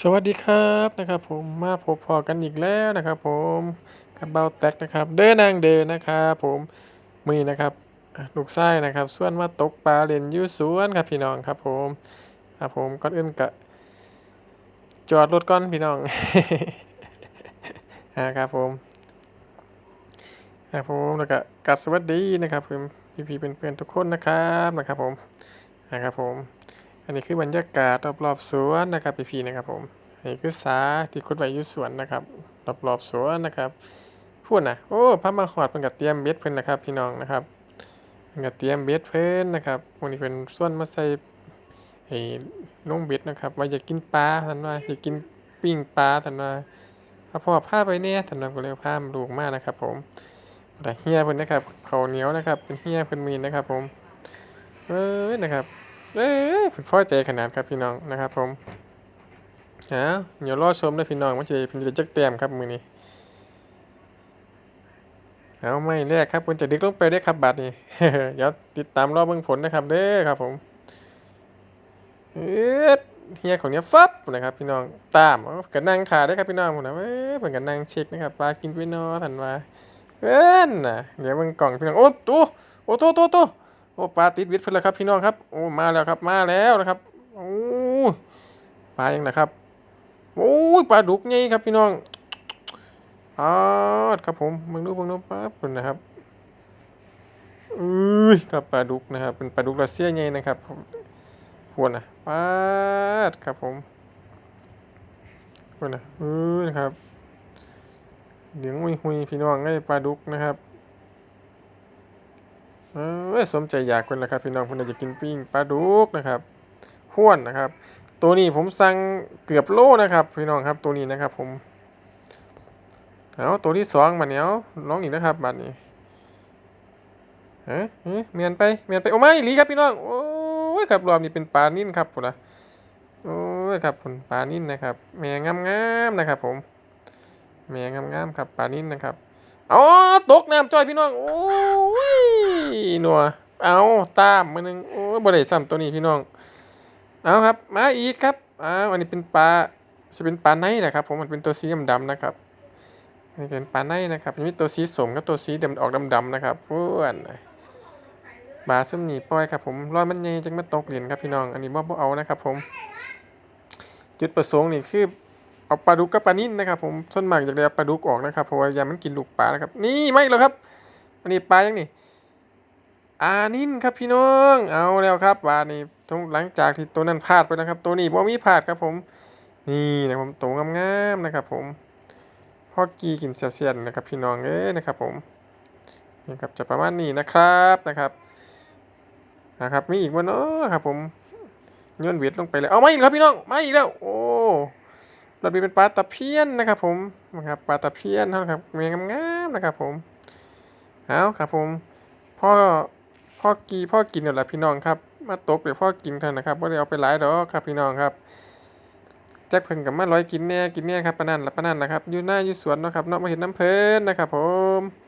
สวัสดีครับนะครับผมมาพบพอกันอีกแล้วนะครับ ผมกับเบาแตกนะครับ เดินนางเดินนะครับผมมือนะครับลูกไส้นะครับส่วนมาตกปลาเล่นยูสวนครับพี่น้องครับ ผมครับผมก่อนอื่นกะจอดรถก่อนพี่น้องอ่าครับผมครับผมแล้วก็กลับสวัสดีนะครับผมพี่ๆเพื่อนๆทุกคนนะครับนะครับผมนะครับผม อันนี้คือบรรยากาศรอบๆสวนนะครับพี่ๆนะครับผมอันนี้คือสาที่คุดไว้อยู่สวนนะครับรอบๆสวนนะครับพูดนะโอ้พระมาขอดเพิ่นก็เตรียมเบ็ดเพิ่นนะครับ พี่น้องนะครับเพิ่นก็เตรียมเบ็ดเพิ่นนะครับวันนี้เป็นส่วนมาใส่ไอ้ลงเบ็ดนะครับ ว่าอยากกินปลาท่านว่าอยากกินปิ้งปลาท่านว่าถ้าพ่อพาไปเนี่ยท่านว่าก็เลยพาลูกมากนะครับ ผมแต่เฮียเพิ่นนะครับเขาเหนียวนะครับ เป็นเฮียเพิ่นมีนะครับ ผมเอ้ยนะครับ เอ้ยผมพอใจขนาดครับพี่น้องนะครับผมฮะเดี๋ยวรอชมนะพี่น้องว่าจะเป็นจะจักเต็มครับมือนี้เอาไม่แรกครับคุณจะดึกลงไปได้ครับบัตรนี่เดี๋ยวติดตามรอบเบิ่งผลนะครับเด้อครับผมเอ็ดเฮียของเนี้ยฟับนะครับพี่น้องตามเอากันนั่งถ่ายได้ครับพี่น้องผมนะเว้ยเพิ่นกันนั่งเช็คนะครับปลากินไปนอทันวาเอ้นน่ะเดี๋ยวเบิ่งกล่องพี่น้องโอ้ตู้โอ้ตู้ตู้ตู้ โอ้ปลาติดวิทย์เพิ่นแล้วครับพี่น้องครับโอ้มาแล้วครับมาแล้วนะครับโอ้ปลายังนะครับโอ้ปลาดุกใหญ่ครับพี่น้องปาดครับผมมึงดูมึงดูปลาเพิ่นนะครับอุ้ยครับปลาดุกนะครับเป็นปลาดุกรัสเซียใหญ่นะครับพวนนะปาดครับผมพวนนะเออนะครับเหลืองหุยหุยพี่น้องไอ้ปลาดุกนะครับ เออสมใจอยากคนละครับ พี่น้องคนอยากจะกินปิ้งปลาดุกนะครับห้วนนะครับ ตัวนี้ผมสั่งเกือบโลนะครับ พี่น้องครับตัวนี้นะครับ ผมเอาตัวที่สองมาเนี้ยน้องอีกนะครับบัดนี้เฮ้ยเฮ้ยเมียนไปเมียนไปโอ้ไม่หลีครับพี่น้องโอ้ยครับรอบนี้เป็นปลานิ่นครับผมนะโอ้ยครับผมปลานิ่นนะครับแม่งามๆนะครับ ผมแม่งามๆครับปลานิ่นนะครับอ๋อตกน้ำจ้อยพี่น้องโอ้ย หนัวเอาตามมือหนึงโอ้ยบ่ได้ซ้ำตัวนี้พี่น้อง เอาครับ มาอีกครับอ้าวอันนี้เป็นปลาจะเป็นปลาไนนะครับ ผมมันเป็นตัวสีดำๆนะครับอันนี้เป็นปลาไนนะครับยังมีตัวสีสมกับตัวสีดำออกดำๆนะครับเพื่อนปลาส้มหนีปล่อยครับผมรอยมันใหญ่จังมาตกเหรียญครับพี่น้อง อันนี้บ่บ่เอานะครับ ผม จุดประสงค์นี่คือเอาปลาดุกกับปลานิ่นนะครับ ผมส่วนมากอยากได้เอาปลาดุกออกนะครับเพราะว่ายามมันกินลูกปลานะครับ นี่ไม่แล้วครับ อันนี้ปลายังนี่ อานิ่นครับพี่น้อง เอาแล้วครับปลานี่ตรงหลังจากที่ตัวนั้นพลาดไปนะครับ ตัวนี้บ่มีพลาดครับผม นี่นะผมตัวงามๆนะครับ ผมพ่อกีกินเสียนๆนนะครับ พี่น้องเอ้ยนะครับ ผมนี่ครับจะประมาณนี้นะครับนะครับนะครับมีอีกวันเนาะครับ ผมย้อนเวทลงไปเลยเอาไม่อีกครับพี่น้องไม่อีกแล้ว โอ้เรามีเป็นปลาตะเพียนนะครับ ผมนะครับปลาตะเพียนนั้นครับเมียงามๆนะครับ ผมเอาครับผมพ่อ พ่อกีพ่อกินเดี๋ยวละพี่น้องครับ มาตกเดี๋ยวพ่อกินเท่านั้นะครับว่าได้เอาไปหลายดอกครับพี่น้องครับแจ็คเพิ่นกับมาร้อยกินแน่กินแน่ครับปนนันละปนนันละครับอยู่หน้าอยู่สวนนะครับเนาะมาเห็นน้ำเพลินนะครับผม